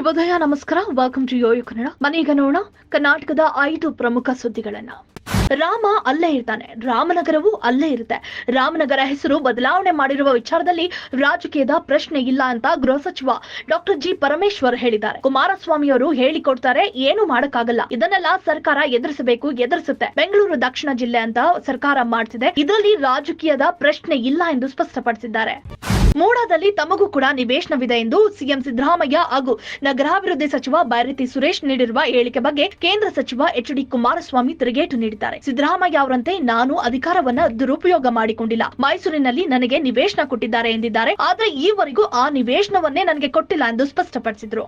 ಶುಭೋದಯ, ನಮಸ್ಕಾರ. Welcome to ಯೋಯು Kannada ಮನೀಗ ನೋಡೋಣ ಕರ್ನಾಟಕದ ಐದು ಪ್ರಮುಖ ಸುದ್ದಿಗಳನ್ನ. ರಾಮ ಅಲ್ಲೇ ಇರ್ತಾನೆ. ರಾಮನಗರವು ಅಲ್ಲೇ ಇರುತ್ತೆ. ರಾಮನಗರ ಹೆಸರು ಬದಲಾವಣೆ ಮಾಡಿರುವ ವಿಚಾರದಲ್ಲಿ ರಾಜಕೀಯದ ಪ್ರಶ್ನೆ ಇಲ್ಲ ಅಂತ ಗೃಹ ಸಚಿವ ಡಾಕ್ಟರ್ ಜಿ. ಪರಮೇಶ್ವರ್ ಹೇಳಿದ್ದಾರೆ. ಕುಮಾರಸ್ವಾಮಿ ಅವರು ಹೇಳಿಕೊಡ್ತಾರೆ, ಏನು ಮಾಡಕ್ಕಾಗಲ್ಲ. ಇದನ್ನೆಲ್ಲ ಸರ್ಕಾರ ಎದುರಿಸಬೇಕು, ಎದುರಿಸುತ್ತೆ. ಬೆಂಗಳೂರು ದಕ್ಷಿಣ ಜಿಲ್ಲೆ ಅಂತ ಸರ್ಕಾರ ಮಾಡ್ತಿದೆ. ಇದರಲ್ಲಿ ರಾಜಕೀಯದ ಪ್ರಶ್ನೆ ಇಲ್ಲ ಎಂದು ಸ್ಪಷ್ಟಪಡಿಸಿದ್ದಾರೆ. ಮೂಡಾದಲ್ಲಿ ತಮಗೂ ಕೂಡ ನಿವೇಶನವಿದೆ ಎಂದು ಸಿಎಂ ಸಿದ್ದರಾಮಯ್ಯ ಹಾಗೂ ನಗರಾಭಿವೃದ್ಧಿ ಸಚಿವ ಬೈರತಿ ಸುರೇಶ್ ನೀಡಿರುವ ಹೇಳಿಕೆ ಬಗ್ಗೆ ಕೇಂದ್ರ ಸಚಿವ ಎಚ್ ಡಿ ಕುಮಾರಸ್ವಾಮಿ ತಿರುಗೇಟು ನೀಡಿದ್ದಾರೆ. ಸಿದ್ದರಾಮಯ್ಯ ಅವರಂತೆ ನಾನು ಅಧಿಕಾರವನ್ನ ದುರುಪಯೋಗ ಮಾಡಿಕೊಂಡಿಲ್ಲ. ಮೈಸೂರಿನಲ್ಲಿ ನನಗೆ ನಿವೇಶನ ಕೊಟ್ಟಿದ್ದಾರೆ ಎಂದಿದ್ದಾರೆ. ಆದ್ರೆ ಈವರೆಗೂ ಆ ನಿವೇಶನವನ್ನೇ ನನಗೆ ಕೊಟ್ಟಿಲ್ಲ ಎಂದು ಸ್ಪಷ್ಟಪಡಿಸಿದರು.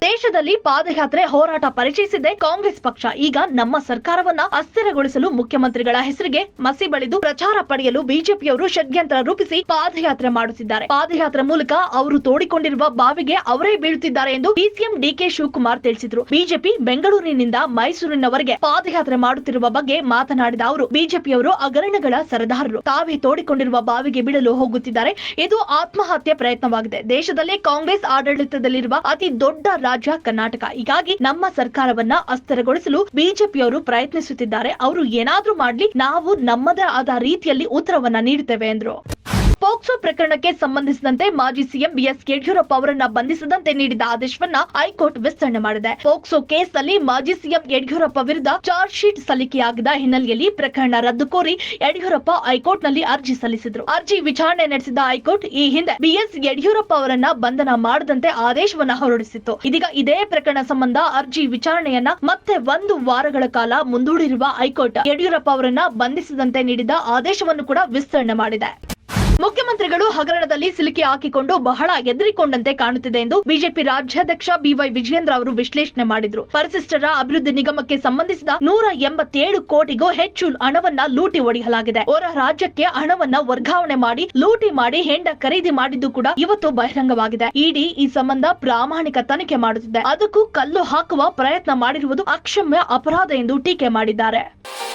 ದೇಶದಲ್ಲಿ ಪಾದಯಾತ್ರೆ ಹೋರಾಟ ಪರಿಚಯಿಸಿದೆ ಕಾಂಗ್ರೆಸ್ ಪಕ್ಷ. ಈಗ ನಮ್ಮ ಸರ್ಕಾರವನ್ನ ಅಸ್ಥಿರಗೊಳಿಸಲು ಮುಖ್ಯಮಂತ್ರಿಗಳ ಹೆಸರಿಗೆ ಮಸಿ ಬಳಿದು ಪ್ರಚಾರ ಪಡೆಯಲು ಬಿಜೆಪಿಯವರು ಷಡ್ಯಂತ್ರ ರೂಪಿಸಿ ಪಾದಯಾತ್ರೆ ಮಾಡುತ್ತಿದ್ದಾರೆ ಪಾದಯಾತ್ರೆ ಮೂಲಕ ಅವರು ತೋಡಿಕೊಂಡಿರುವ ಬಾವಿಗೆ ಅವರೇ ಬೀಳುತ್ತಿದ್ದಾರೆ ಎಂದು ಡಿಸಿಎಂ ಡಿಕೆ ಶಿವಕುಮಾರ್ ತಿಳಿಸಿದ್ರು. ಬಿಜೆಪಿ ಬೆಂಗಳೂರಿನಿಂದ ಮೈಸೂರಿನವರೆಗೆ ಪಾದಯಾತ್ರೆ ಮಾಡುತ್ತಿರುವ ಬಗ್ಗೆ ಮಾತನಾಡಿದ ಅವರು, ಬಿಜೆಪಿಯವರು ಹಗರಣಗಳ ಸರದಾರರು. ತಾವೇ ತೋಡಿಕೊಂಡಿರುವ ಬಾವಿಗೆ ಬೀಳಲು ಹೋಗುತ್ತಿದ್ದಾರೆ. ಇದು ಆತ್ಮಹತ್ಯೆ ಪ್ರಯತ್ನವಾಗಿದೆ. ದೇಶದಲ್ಲೇ ಕಾಂಗ್ರೆಸ್ ಆಡಳಿತದಲ್ಲಿರುವ ಅತಿ ದೊಡ್ಡ ರಾಜ್ಯ ಕರ್ನಾಟಕ. ಹೀಗಾಗಿ ನಮ್ಮ ಸರ್ಕಾರವನ್ನ ಅಸ್ಥಿರಗೊಳಿಸಲು ಬಿಜೆಪಿಯವರು ಪ್ರಯತ್ನಿಸುತ್ತಿದ್ದಾರೆ. ಅವರು ಏನಾದ್ರೂ ಮಾಡ್ಲಿ, ನಾವು ನಮ್ಮದೇ ಆದ ರೀತಿಯಲ್ಲಿ ಉತ್ತರವನ್ನ ನೀಡುತ್ತೇವೆ ಎಂದ್ರು. ಪೋಕ್ಸೋ ಪ್ರಕರಣಕ್ಕೆ ಸಂಬಂಧಿಸಿದಂತೆ ಮಾಜಿ ಸಿಎಂ ಬಿಎಸ್ ಯಡಿಯೂರಪ್ಪ ಅವರನ್ನ ಬಂಧಿಸದಂತೆ ನೀಡಿದ ಆದೇಶವನ್ನ ಹೈಕೋರ್ಟ್ ವಿಸ್ತರಣೆ ಮಾಡಿದೆ. ಪೋಕ್ಸೋ ಕೇಸ್ನಲ್ಲಿ ಮಾಜಿ ಸಿಎಂ ಯಡಿಯೂರಪ್ಪ ವಿರುದ್ಧ ಚಾರ್ಜ್ ಶೀಟ್ ಸಲ್ಲಿಕೆಯಾಗಿದ್ದ ಹಿನ್ನೆಲೆಯಲ್ಲಿ ಪ್ರಕರಣ ರದ್ದು ಕೋರಿ ಯಡಿಯೂರಪ್ಪ ಹೈಕೋರ್ಟ್ನಲ್ಲಿ ಅರ್ಜಿ ಸಲ್ಲಿಸಿದ್ರು. ಅರ್ಜಿ ವಿಚಾರಣೆ ನಡೆಸಿದ ಹೈಕೋರ್ಟ್ ಈ ಹಿಂದೆ ಬಿಎಸ್ ಯಡಿಯೂರಪ್ಪ ಅವರನ್ನ ಬಂಧನ ಮಾಡದಂತೆ ಆದೇಶವನ್ನ ಹೊರಡಿಸಿತ್ತು. ಇದೀಗ ಇದೇ ಪ್ರಕರಣ ಸಂಬಂಧ ಅರ್ಜಿ ವಿಚಾರಣೆಯನ್ನ ಮತ್ತೆ ಒಂದು ವಾರಗಳ ಕಾಲ ಮುಂದೂಡಿರುವ ಹೈಕೋರ್ಟ್ ಯಡಿಯೂರಪ್ಪ ಅವರನ್ನ ಬಂಧಿಸದಂತೆ ನೀಡಿದ ಆದೇಶವನ್ನು ಕೂಡ ವಿಸ್ತರಣೆ ಮಾಡಿದೆ. ಮುಖ್ಯಮಂತ್ರಿಗಳು ಹಗರಣದಲ್ಲಿ ಸಿಲುಕಿ ಹಾಕಿಕೊಂಡು ಬಹಳ ಎದುರಿಕೊಂಡಂತೆ ಕಾಣುತ್ತಿದೆ ಎಂದು ಬಿಜೆಪಿ ರಾಜ್ಯಾಧ್ಯಕ್ಷ ಬಿವೈ ವಿಜಯೇಂದ್ರ ಅವರು ವಿಶ್ಲೇಷಣೆ ಮಾಡಿದ್ರು. ಪರಿಶಿಷ್ಟರ ಅಭಿವೃದ್ಧಿ ನಿಗಮಕ್ಕೆ ಸಂಬಂಧಿಸಿದ ನೂರ ಎಂಬತ್ತೇಳು ಕೋಟಿಗೂ ಹೆಚ್ಚು ಹಣವನ್ನ ಲೂಟಿ ಹೊಡೆಯಲಾಗಿದೆ ಹೊರ ರಾಜ್ಯಕ್ಕೆ ಹಣವನ್ನ ವರ್ಗಾವಣೆ ಮಾಡಿ, ಲೂಟಿ ಮಾಡಿ ಹೆಂಡ ಖರೀದಿ ಮಾಡಿದ್ದು ಕೂಡ ಇವತ್ತು ಬಹಿರಂಗವಾಗಿದೆ. ಇಡಿ ಈ ಸಂಬಂಧ ಪ್ರಾಮಾಣಿಕ ತನಿಖೆ ಮಾಡುತ್ತಿದೆ. ಅದಕ್ಕೂ ಕಲ್ಲು ಹಾಕುವ ಪ್ರಯತ್ನ ಮಾಡಿರುವುದು ಅಕ್ಷಮ್ಯ ಅಪರಾಧ ಎಂದು ಟೀಕೆ ಮಾಡಿದ್ದಾರೆ.